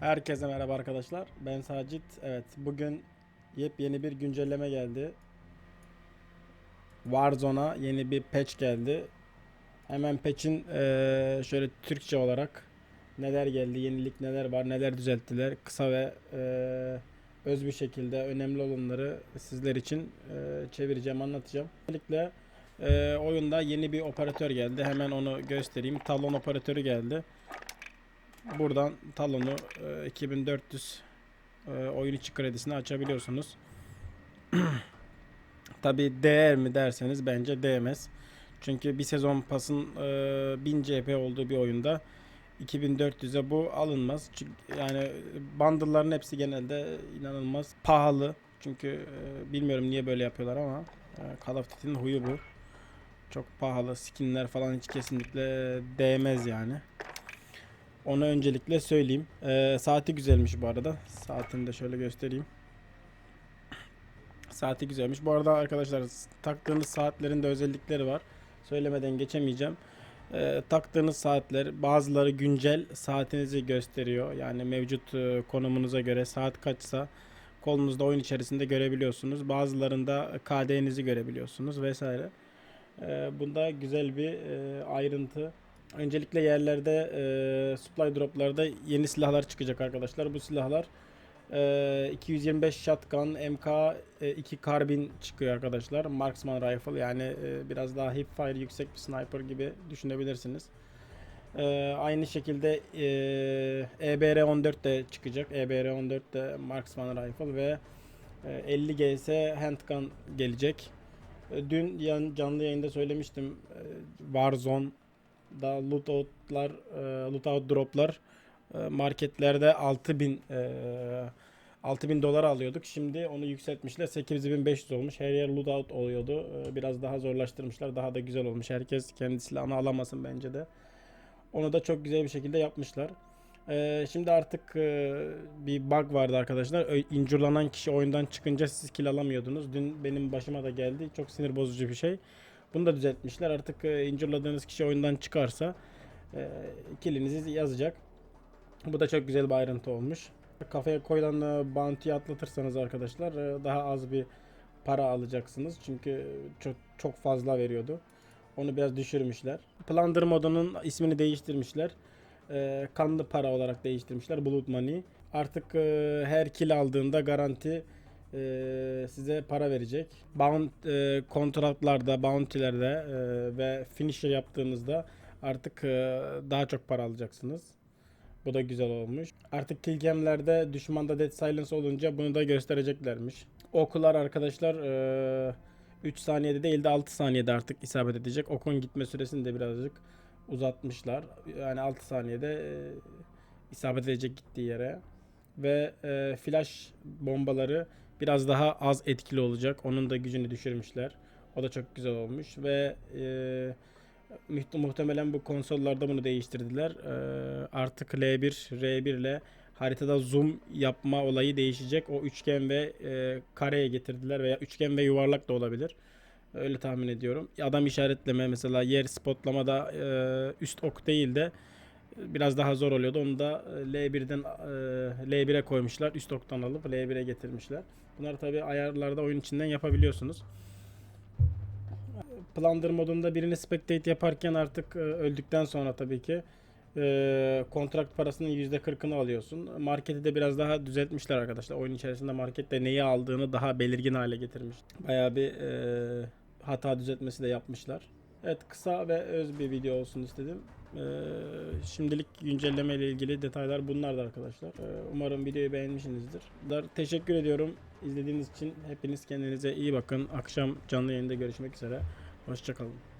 Herkese merhaba arkadaşlar. Ben Sacit. Evet, bugün yepyeni bir güncelleme geldi. Warzone'a yeni bir patch geldi. Hemen patch'in şöyle Türkçe olarak neler geldi, yenilik neler var, neler düzelttiler. Kısa ve öz bir şekilde önemli olanları sizler için çevireceğim, anlatacağım. Özellikle eee, oyunda yeni bir operatör geldi. Hemen onu göstereyim. Talon operatörü geldi. Buradan talonu e, 2400 e, oyun içi kredisini açabiliyorsunuz. Tabi değer mi derseniz bence değmez. Çünkü bir sezon pasın e, 1000 CP olduğu bir oyunda 2400'e bu alınmaz. Çünkü yani bundle'ların hepsi genelde inanılmaz pahalı. Çünkü e, bilmiyorum niye böyle yapıyorlar ama e, Call of Duty'nin huyu bu. Çok pahalı skinler falan hiç kesinlikle değmez yani. Onu öncelikle söyleyeyim. Ee, saati güzelmiş bu arada. Saatini de şöyle göstereyim. Saati güzelmiş. Bu arada arkadaşlar taktığınız saatlerin de özellikleri var. Söylemeden geçemeyeceğim. Ee, taktığınız saatler bazıları güncel saatinizi gösteriyor. Yani mevcut e, konumunuza göre saat kaçsa kolunuzda oyun içerisinde görebiliyorsunuz. Bazılarında KD'nizi görebiliyorsunuz vesaire. Ee, bunda güzel bir e, ayrıntı. Öncelikle yerlerde e, supply droplarda yeni silahlar çıkacak arkadaşlar. Bu silahlar e, 225 shotgun, MK2 karbin çıkıyor arkadaşlar. Marksman rifle yani e, biraz daha hip fire yüksek bir sniper gibi düşünebilirsiniz. E, aynı şekilde e, EBR-14 de çıkacak. EBR-14 de Marksman rifle ve e, 50 GS handgun gelecek. E, Dün yan, canlı yayında söylemiştim. e, Warzone da lootoutlar, e, lootout droplar e, marketlerde 6000 e, 6000 dolar alıyorduk. Şimdi onu yükseltmişler. 8500 olmuş. Her yer lootout oluyordu. E, biraz daha zorlaştırmışlar. Daha da güzel olmuş. Herkes kendi silahını alamasın bence de. Onu da çok güzel bir şekilde yapmışlar. E, şimdi artık e, bir bug vardı arkadaşlar. Injurlanan kişi oyundan çıkınca siz kill alamıyordunuz. Dün benim başıma da geldi. Çok sinir bozucu bir şey. Bunu da düzeltmişler. Artık e, kişi oyundan çıkarsa e, killinizi yazacak. Bu da çok güzel bir ayrıntı olmuş. Kafaya koyulan e, bounty'yi atlatırsanız arkadaşlar e, daha az bir para alacaksınız. Çünkü çok çok fazla veriyordu. Onu biraz düşürmüşler. Plunder modunun ismini değiştirmişler. E, kanlı para olarak değiştirmişler. Blood Money. Artık her kill aldığında garanti e, size para verecek. Bound e, kontratlarda, bounty'lerde e, ve finisher yaptığınızda artık e, daha çok para alacaksınız. Bu da güzel olmuş. Artık killcam'lerde düşmanda dead silence olunca bunu da göstereceklermiş. Okular arkadaşlar e, 3 saniyede değil de 6 saniyede artık isabet edecek. Okun gitme süresini de birazcık uzatmışlar. Yani 6 saniyede e, isabet edecek gittiği yere. Ve e, flash bombaları biraz daha az etkili olacak. Onun da gücünü düşürmüşler. O da çok güzel olmuş ve e, muht- muhtemelen bu konsollarda bunu değiştirdiler. E, artık L1, R1 ile haritada zoom yapma olayı değişecek. O üçgen ve e, kareye getirdiler veya üçgen ve yuvarlak da olabilir. Öyle tahmin ediyorum. Adam işaretleme mesela yer spotlamada e, üst ok değil de biraz daha zor oluyordu. Onu da e, L1'den e, L1'e koymuşlar. Üst oktan alıp L1'e getirmişler. Bunları tabi ayarlarda oyun içinden yapabiliyorsunuz. Plunder modunda birini spectate yaparken artık e, öldükten sonra tabii ki e, kontrakt parasının %40'ını alıyorsun. Marketi de biraz daha düzeltmişler arkadaşlar. Oyun içerisinde markette neyi aldığını daha belirgin hale getirmiş. Bayağı bir hata düzeltmesi de yapmışlar. Evet kısa ve öz bir video olsun istedim. Ee, şimdilik güncelleme ile ilgili detaylar bunlardı arkadaşlar. Ee, umarım videoyu beğenmişsinizdir. Teşekkür ediyorum izlediğiniz için. Hepiniz kendinize iyi bakın. Akşam canlı yayında görüşmek üzere. Hoşçakalın.